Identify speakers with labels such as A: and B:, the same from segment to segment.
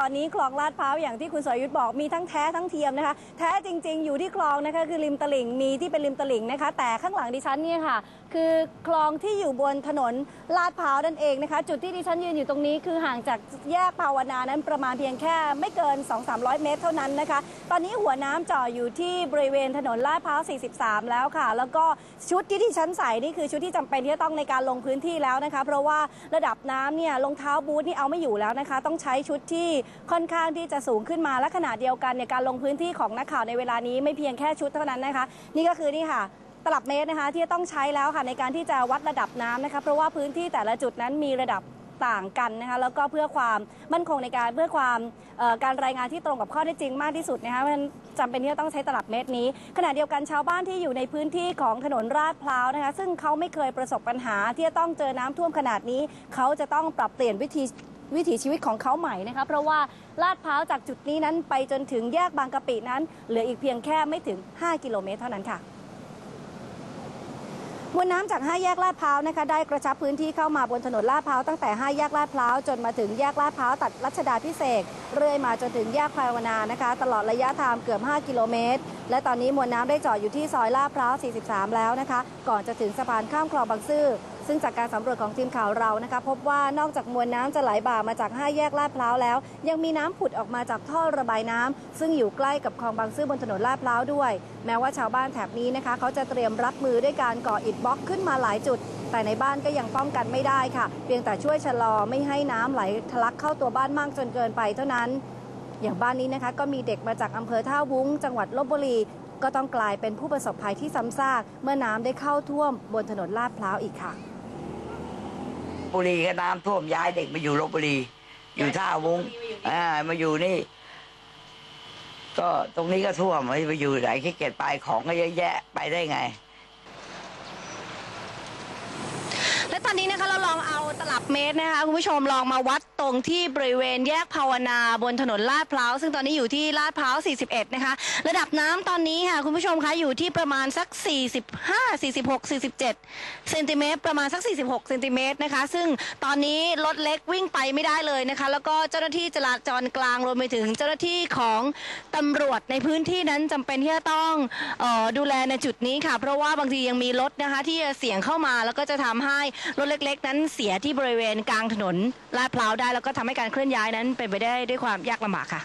A: ตอนนี้คลองลาดพร้าวอย่างที่คุณสรยุทธ์บอกมีทั้งแท้ทั้งเทียมนะคะ แท้จริง ๆ อยู่ที่คลองนะคะคือริมตลิ่งมีที่เป็นริมตลิ่งนะคะ แต่ข้างหลังดิฉันเนี่ยค่ะ คือคลองที่อยู่บนถนนลาดพร้าวนั่นเองนะคะ จุดที่ดิฉันยืนอยู่ตรงนี้คือห่างจากแยกภาวนานั้นประมาณเพียงแค่ไม่เกิน 2-300 เมตรเท่านั้นนะคะ ตอนนี้หัวน้ำจ่ออยู่ที่บริเวณถนนลาดพร้าว 43 แล้วค่ะ แล้วก็ชุดที่ดิฉันใส่นี่คือชุดที่จำเป็นที่จะต้องในการลงพื้นที่แล้วนะคะ เพราะว่าระดับน้ำเนี่ยรองเท้าบูทนี่เอาไม่อยู่แล้วนะคะ ต้องใช้ชุดที่ค่อนข้างที่จะสูงขึ้นมาและขณะเดียวกันเนี่ยการลงพื้นที่ของนักข่าวในเวลานี้ไม่เพียงแค่ชุดเท่านั้นนะคะ นี่ก็คือนี่ค่ะ ตลับเมตรนะคะที่จะต้องใช้แล้วค่ะในการที่จะวัดระดับน้ำนะคะเพราะว่าพื้นที่แต่ละจุดนั้นมีระดับต่างกันนะคะแล้วก็เพื่อความมั่นคงในการเพื่อความการรายงานที่ตรงกับข้อเท็จริงมากที่สุดนะคะมันจำเป็นที่จะต้องใช้ตลับเมตรนี้ ขณะเดียวกันชาวบ้านที่อยู่ในพื้นที่ของถนนราดพร้าวนะคะซึ่งเขาไม่เคยประสบปัญหาที่จะต้องเจอน้ำท่วมขนาดนี้ เขาจะต้องปรับเปลี่ยนวิธีวิถีชีวิตของเขาใหม่นะคะเพราะว่าลาดพร้าวจากจุดนี้นั้นไปจนถึงแยกบางกะปินั้น เหลืออีกเพียงแค่ไม่ถึง 5 กิโลเมตรเท่านั้นค่ะ มวลน้ำจาก 5 แยกลาดพร้าวนะคะได้กระชับพื้นที่เข้ามาบนถนนลาดพร้าวตั้งแต่ 5 แยกลาดพร้าวจนมาถึงแยกลาดพร้าวตัดรัชดาพิเศษเรื่อยมาจนถึงแยกพาวนานะคะ ตลอดระยะทางเกือบ 5 กิโลเมตร และตอนนี้มวลน้ำได้จอดอยู่ที่ซอยลาดพร้าว 43 แล้วนะคะ ก่อนจะถึงสะพานข้ามคลองบางซื่อซึ่งจากการสำรวจของทีมข่าวเรานะคะพบว่านอกจากมวลน้ำจะไหลบ่ามาจาก 5 แยกลาดพร้าวแล้ว ยังมีน้ำผุดออกมาจากท่อระบายน้ำซึ่งอยู่ใกล้กับคลองบางซื่อบนถนนลาดพร้าวด้วย แม้ว่าชาวบ้านแถบนี้นะคะเขาจะเตรียมรับมือด้วยการก่ออิฐบล็อกขึ้นมาหลายจุด แต่ในบ้านก็ยังป้องกันไม่ได้ค่ะ เพียงแต่ช่วยชะลอไม่ให้น้ำไหลทะลักเข้าตัวบ้านมากจนเกินไปเท่านั้นอย่างบ้านนี้นะคะก็มีเด็กมาจากอำเภอท่าวุ้ง จังหวัดลบบุรี ก็ต้องกลายเป็นผู้ประสบภัยที่ซ้ำซากเมื่อน้ำได้เข้าท่วมบนถนนลาดพร้าวอีกค่ะ
B: บุรีก็น้ำท่วมย้ายเด็กมาอยู่ลบบุรี อยู่ท่าวุ้งอ่ามาอยู่นี่ ก็ตรงนี้ก็ท่วมไปอยู่ไหนขี้เกียจไปของก็เยอะแยะไปได้ไง
A: และต อนนี้นะคะเราลองเอาตลับเมตรนะคะคุณผู้ชมลองมาวัดตรงที่บริเวณแยกภาวนาบนถนนลาดพร้าวซึ่งตอนนี้อยู่ที่ลาดพร้าว 41 นะคะ ระดับน้ำตอนนี้ค่ะคุณผู้ชมคะอยู่ที่ประมาณสัก 45 46 47เซนติเมตรประมาณสัก 46เซนติเมตรนะคะ ซึ่งตอนนี้รถเล็กวิ่งไปไม่ได้เลยนะคะ แล้วก็เจ้าหน้าที่จราจรกลางรวมไปถึงเจ้าหน้าที่ของตำรวจในพื้นที่นั้นจำเป็นที่จะต้องออดูแลในจุดนี้ค่ะ เพราะว่าบางทียังมีรถนะคะที่เสี่ยงเข้ามาแล้วก็จะทำให้รถเล็ก ๆ นั้นเสียที่บริเวณกลางถนนลาดพร้าวได้แล้วก็ทำให้การเคลื่อนย้ายนั้นเป็นไปได้ด้วยความยากลำบากค่ะ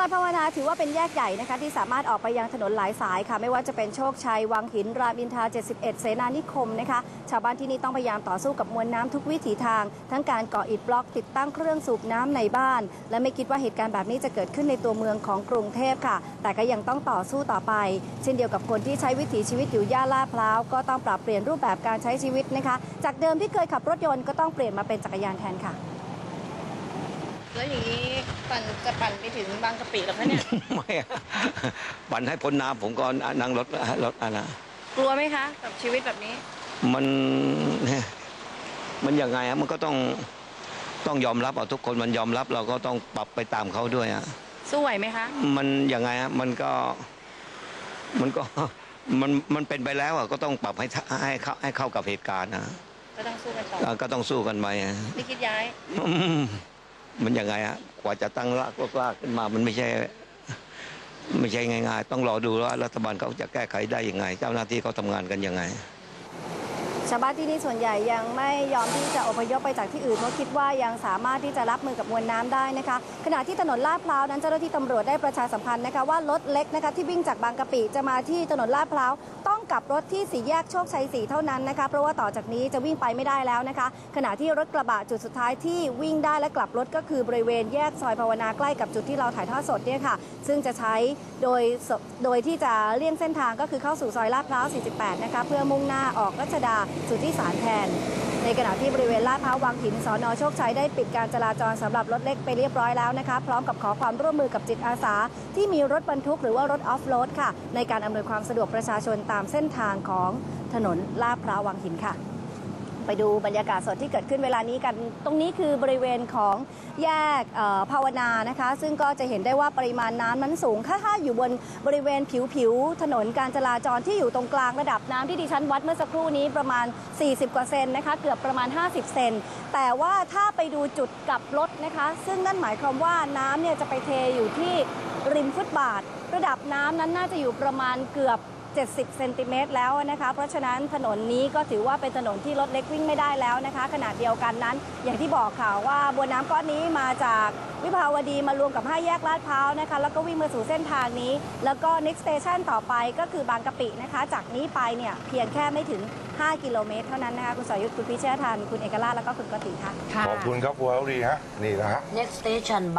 A: ซอยภาวนาถือว่าเป็นแยกใหญ่นะคะที่สามารถออกไปยังถนนหลายสายค่ะ ไม่ว่าจะเป็นโชคชัย วังหิน รามอินทรา 71 เสนานิคมนะคะ ชาวบ้านที่นี่ต้องพยายามต่อสู้กับมวลน้ำทุกวิถีทาง ทั้งการก่ออิฐบล็อกติดตั้งเครื่องสูบน้ำในบ้าน และไม่คิดว่าเหตุการณ์แบบนี้จะเกิดขึ้นในตัวเมืองของกรุงเทพค่ะ แต่ก็ยังต้องต่อสู้ต่อไป เช่นเดียวกับคนที่ใช้วิถีชีวิตอยู่ย่านลาดพร้าวก็ต้องปรับเปลี่ยนรูปแบบการใช้ชีวิตนะคะ จากเดิมที่เคยขับรถยนต์ก็ต้องเปลี่ยนมาเป็นจักรยานแทนค่ะ
C: แล้วอย่างนี้ ปั่นจะปั่นไปถึงบางกะปิหรอคะเนี่ย
D: ไม่อะปั่นให้พ้นน้ำผมก็นั่งรถรถอะนะ
C: กลัวไหมคะ กับชีวิตแบบนี้
D: มัน มันยังไงอะมันก็ต้องต้องยอมรับเอาทุกคนมันยอมรับเราก็ต้องปรับไปตามเขาด้วยอะ
C: สู้ไหวไหมคะ
D: มันยังไงอะมันก็มันก็มันมันเป็นไปแล้วอะก็ต้องปรับให้ทให้เข้าให้เข้ากับเหตุการณ์นะ
C: ก็ต้องสู้กันต่อ
D: อะก็ต้องสู้กันไปอะ
C: ไม่คิดย้าย
D: อื มันยังไงฮะกว่าจะตั้งรากรากขึ้นมา มันไม่ใช่ ไม่ใช่ง่ายๆ ต้องรอดูว่ารัฐบาลเขาจะแก้ไขได้ยังไง เจ้าหน้าที่เขาทำงานกันยังไง
A: ชาวบ้านที่นี่ส่วนใหญ่ยังไม่ยอมที่จะอพยพไปจากที่อื่นเพราะคิดว่ายังสามารถที่จะรับมือกับมวลน้ำได้นะคะ ขณะที่ถนนลาดพร้าวนั้นเจ้าหน้าที่ตำรวจได้ประชาสัมพันธ์นะคะว่ารถเล็กนะคะที่วิ่งจากบางกะปิจะมาที่ถนนลาดพร้าวต้องกลับรถที่สี่แยกโชคชัยสีเท่านั้นนะคะเพราะว่าต่อจากนี้จะวิ่งไปไม่ได้แล้วนะคะ ขณะที่รถกระบะจุดสุดท้ายที่วิ่งได้และกลับรถก็คือบริเวณแยกซอยภาวนาใกล้กับจุดที่เราถ่ายทอดสดเนี่ยค่ะ ซึ่งจะใช้โดยโดยที่จะเลี่ยงเส้นทางก็คือเข้าสู่ซอยลาดพร้าว 48 นะคะเพื่อมุ่งหน้าออกรัชดาสุทธิสารแทน ในขณะที่บริเวณลาดพร้าววังหินสอนอโชคชัยได้ปิดการจราจรสำหรับรถเล็กไปเรียบร้อยแล้วนะคะ พร้อมกับขอความร่วมมือกับจิตอาสา ที่มีรถบรรทุกหรือว่ารถออฟโรดค่ะ ในการอำนวยความสะดวกประชาชนตามเส้นทางของถนนลาดพร้าววังหินค่ะ ไปดูบรรยากาศสดที่เกิดขึ้นเวลานี้กัน ตรงนี้คือบริเวณของแยกภาวนานะคะ ซึ่งก็จะเห็นได้ว่าปริมาณน้ำนั้นสูงถ้าถ้าอยู่บนบริเวณผิวผิวถนนการจราจรที่อยู่ตรงกลางระดับน้ำที่ดิฉันวัดเมื่อสักครู่นี้ประมาณ 40 กว่าเซนนะคะ เกือบประมาณ 50 เซนแต่ว่าถ้าไปดูจุดกลับรถนะคะ ซึ่งนั่นหมายความว่าน้ำเนี่ยจะไปเทอยู่ที่ริมฟุตบาท ระดับน้ำนั้นน่าจะอยู่ประมาณเกือบ 70 เซนติเมตรแล้วนะคะ เพราะฉะนั้นถนนนี้ก็ถือว่าเป็นถนนที่รถเล็กวิ่งไม่ได้แล้วนะคะ ขนาดเดียวกันนั้น อย่างที่บอกค่ะว่าบวนน้ำก้อนนี้มาจากวิภาวดีมารวมกับ 5 แยกลาดพร้าวนะคะ แล้วก็วิ่งมาสู่เส้นทางนี้ แล้วก็ next station ต่อไปก็คือบางกะปินะคะ จากนี้ไปเนี่ยเพียงแค่ไม่ถึง 5 กิโลเมตร เท่านั้นนะคะ คุณสรยุทธคุณพิเชษทันคุณเอกราชแล้วก็คุณกติค่ะ
E: ขอบคุณครับคุณวรวดีฮะ นี่นะฮะ
F: next station บาง